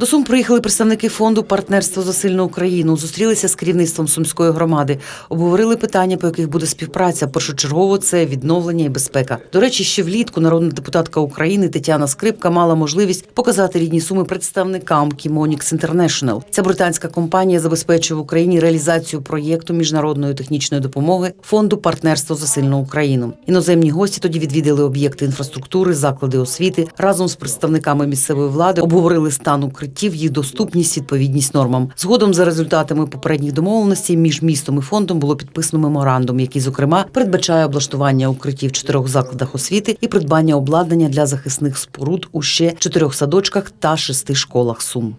До Сум приїхали представники фонду партнерство за сильну Україну. Зустрілися з керівництвом сумської громади, обговорили питання, по яких буде співпраця. Першочергово це відновлення і безпека. До речі, ще влітку народна депутатка України Тетяна Скрипка мала можливість показати рідні суми представникам Кімонікс International. Ця британська компанія забезпечує в Україні реалізацію проєкту міжнародної технічної допомоги фонду партнерство за сильну Україну. Іноземні гості тоді відвідали об'єкти інфраструктури, заклади освіти разом з представниками місцевої влади, обговорили стан укриттів, їх доступність, відповідність нормам. Згодом за результатами попередніх домовленостей між містом і фондом було підписано меморандум, який зокрема передбачає облаштування укриттів в чотирьох закладах освіти і придбання обладнання для захисних споруд у ще чотирьох садочках та шести школах Сум.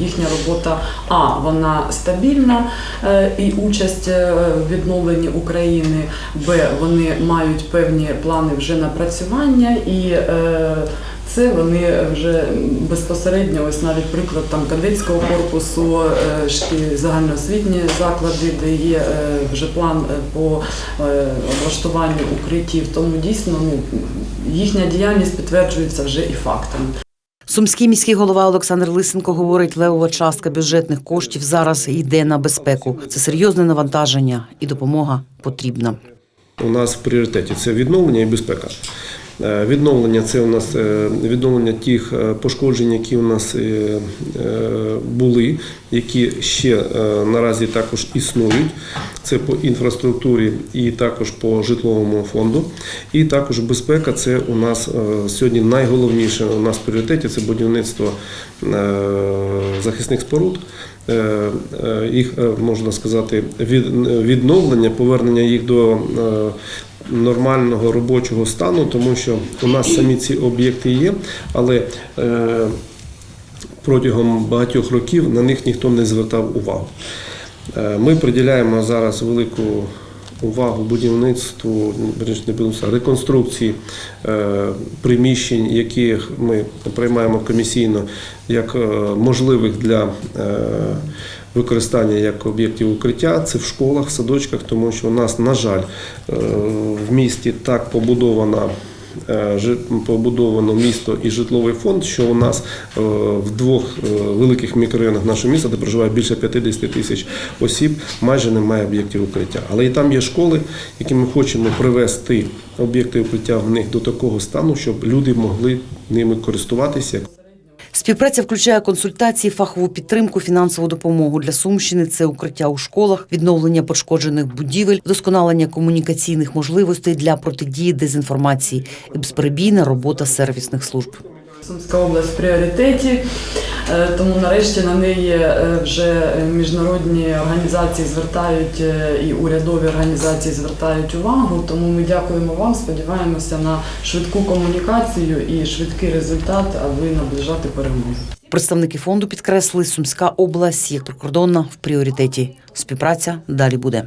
Їхня робота А вона стабільна е, і участь е, в відновленні України. Б вони мають певні плани вже напрацювання і. Це вони вже безпосередньо, ось навіть приклад там кадетського корпусу, е, загальноосвітні заклади, де є е, вже план е, по облаштуванню укриттів. Тому дійсно ну, їхня діяльність підтверджується вже і фактами. Сумський міський голова Олександр Лисенко говорить, левова частка бюджетних коштів зараз йде на безпеку. Це серйозне навантаження і допомога потрібна. У нас в пріоритеті це відновлення і безпека. Е, Відновлення це у нас е, відновлення тих е, пошкоджень, які у нас були, які ще наразі також існують. Це по інфраструктурі і також по житловому фонду. І також безпека це у нас сьогодні найголовніше у нас в пріоритеті це будівництво захисних споруд. Їх можна сказати, відновлення, повернення їх до нормального робочого стану, тому що у нас самі ці об'єкти є, але е, протягом багатьох років на них ніхто не звертав увагу. Е, Ми приділяємо зараз велику увагу будівництву, реконструкції е, приміщень, яких ми приймаємо комісійно як можливих для використання як об'єктів укриття. Це в школах, в садочках, тому що у нас, на жаль, е, в місті так побудована. е, Побудовано місто і житловий фонд, що у нас е, в двох великих мікрорайонах нашого міста, де проживає більше 50 тисяч осіб, майже немає об'єктів укриття. Але і там є школи, які ми хочемо привести об'єкти укриття в них до такого стану, щоб люди могли ними користуватися. Співпраця включає консультації, фахову підтримку, фінансову допомогу для Сумщини. Це укриття у школах, відновлення пошкоджених будівель, вдосконалення комунікаційних можливостей для протидії дезінформації і безперебійна робота сервісних служб. Сумська область в пріоритеті, тому нарешті на неї е, вже міжнародні організації звертають е, і урядові організації звертають увагу. Тому ми дякуємо вам, сподіваємося на швидку комунікацію і швидкий результат, аби наближати перемогу. Представники фонду підкреслили, Сумська область як прикордонна в пріоритеті. Співпраця далі буде.